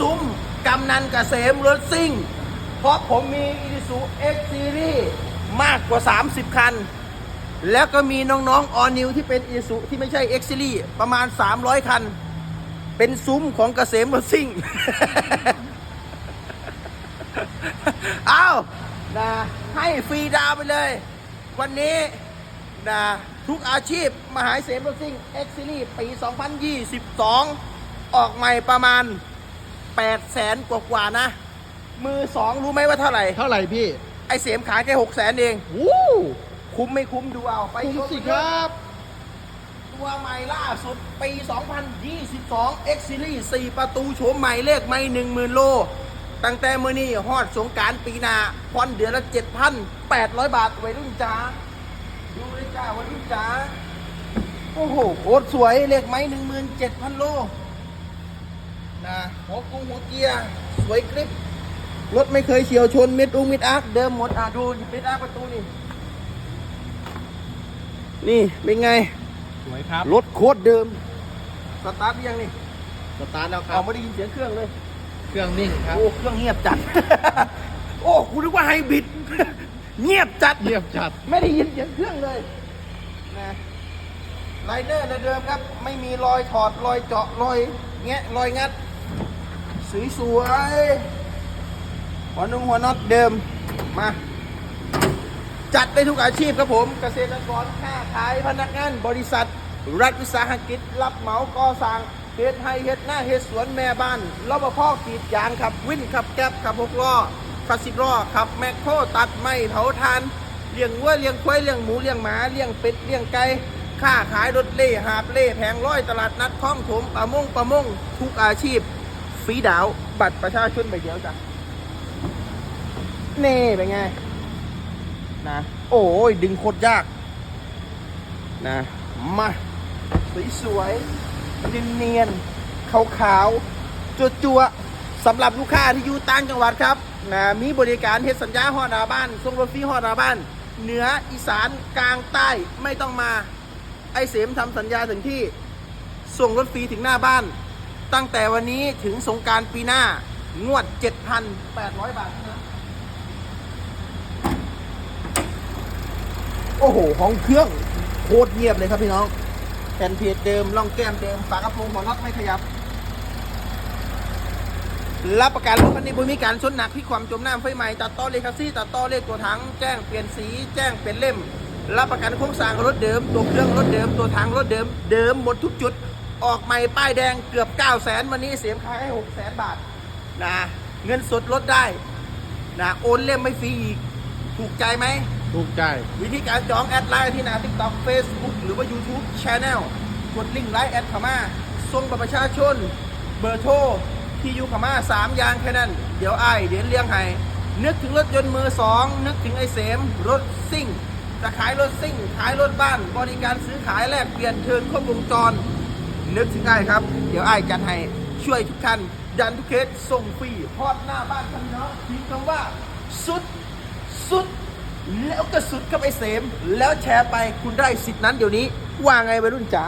ซุ้มกำนันกเกษมรถซิ่ง เพราะผมมีอีดิสูเอ็กซีรีมากกว่า 30 คัน แล้วก็มีน้องๆออนิวที่เป็นอีสุที่ไม่ใช่เอ็กซิลี่ประมาณ 300 คัน เป็นซุ้มของเกษมรถซิ่งเอานะให้ฟรีดาวไปเลย วันนี้นะทุกอาชีพมหาเสมรถซิ่งเอ็กซิลี่ปี 2022 ออกใหม่ประมาณ 8แสนกว่าๆนะ มือสองรู้ไหมว่าเท่าไหร่ เท่าไหร่พี่ไอเสมขายแค่6แสนเอง วู้คุ้มไม่คุ้มดูเอาไปคุ้มชสิครับ ตัวใหม่ล่าสุด ปี 2022 X Series 4 ประตูโฉมใหม่เลขไม่10,000 โล ตั้งแต่มือนี้ฮอดสงกรารปีหนาพอนเดือนละ 7,800 บาทวัยรุ่นจ๋าดูเลยจ้าวัยรุ่นจ๋าโอ้โหโคตรสวยเลขไม้17,000โล นะหัวกุ้งหัวเกียร์สวยกริบรถไม่เคยเฉียวชนเม็ดอุ้งเม็ดอาร์คเดิมหมดอะดูเม็ดอาร์คประตูนี่ นี่เป็นไง สวยครับ รถโคตรเดิม สตาร์ทหรือยังนี่สตาร์ทแล้วคอรัอบกไม่ได้ยินเสียงเครื่องเลย เครื่องนิ่งครับ โอ้ เครื่องเงียบจัด โอ้กูนึกว่าไฮบริด เงียบจัดเยียบจัด ไม่ได้ยินเสียงเครื่องเลยนะไลเนอร์เดิมครับ ไม่มีรอยถอดรอยเจาะรอยแงะรอยงัด สวยสวยหัวนุ่งหัวน็อตเดิมมา จัดได้ทุกอาชีพครับผมเกษตรกรค้าขายพนักงานบริษัท รัฐวิสาหกิจ รับเหมาก่อสร้างเฮ็ดให้เฮ็ดหน้าเฮ็ดสวนแม่บ้านรปภกรีดยางขับวินขับแก๊บขับหกล้อขับสิบล้อขับแมคโครตัดไม้เผาทานเลี้ยงวัวเลี้ยงควายเลี้ยงหมูเลี้ยงหมาเลี้ยงเป็ดเลี้ยงไก่ค้าขายรถเล่หาบเล่แผงร้อยตลาดนัดคลองถมประมงประมงทุกอาชีพ ฟรีดาว บัตรประชาชนใบเดียวจ้ะนี่เป็นไง นะ โอ้ย ดึงโคตรยาก นะ มา สวยๆเนียนๆขาวๆจัวๆสำหรับลูกค้าที่อยู่ต่างจังหวัดครับนะมีบริการเฮ็ดสัญญาฮอนาบ้านส่งรถฟรีฮอนาบ้าน เหนืออีสานกลางใต้ไม่ต้องมา ไอเสมทำสัญญาถึงที่ ส่งรถฟรีถึงหน้าบ้าน ตั้งแต่วันนี้ถึงสงการปีหน้างวด 7,800 บาทนั้นโอ้โหห้องเครื่องโคตรเงียบเลยครับพี่น้องแผ่นเพจเดิมล่องแก้มเดิมฝากระโปรงหัวน็อตไม่ขยับ รับประกันรถคันนี้บุมีการชนหนักที่ความจมน้ำไฟใหม่ตัดต่อเลขคัสซี่ตัดต่อเลขตัวถังแจ้งเปลี่ยนสี แจ้งเปลี่ยนเล่ม รับประกันโครงสร้างรถเดิม ตัวเครื่องรถเดิม ตัวถังรถเดิม เดิมหมดทุกจุด ออกใหม่ป้ายแดงเกือบ 9 0 0 0 0 0วันนี้เสียมขายให้6 0 0 0 0 0บาทนะเงินสดลดได้นะโอนเล่มไม่ฟรีอีก ถูกใจไหม ถูกใจ วิธีการจองแอดไลน์ที่หน้า TikTok Facebook หรือว่า YouTube Channel กดลิงก์ไลน์แอดเข้ามาส่งบัตรประชาชน เบอร์โทรที่อยู่เข้ามาสามอย่างแค่นั้น เดี๋ยวไอ้ายเดี๋ยวเลี้ยงให้นึกถึงรถยนต์มือสองนึกถึงไอ้เสม รถซิ่งจะขายรถซิ่ง ขายรถบ้าน บริการซื้อขายแลกเปลี่ยนเทิร์นครบวงจร นึกถึงไอ้ครับ เดี๋ยวไอ้จัดให้ช่วยทุกท่านดันทุกเคสส่งฟรีพอตหน้าบ้านท่านเนาะพิมพ์คำว่า สุด สุด แล้วก็สุดกับไอ้เสม แล้วแชร์ไปคุณได้สิทธินั้นเดี๋ยวนี้ว่าไงวัยรุ่นจ๋า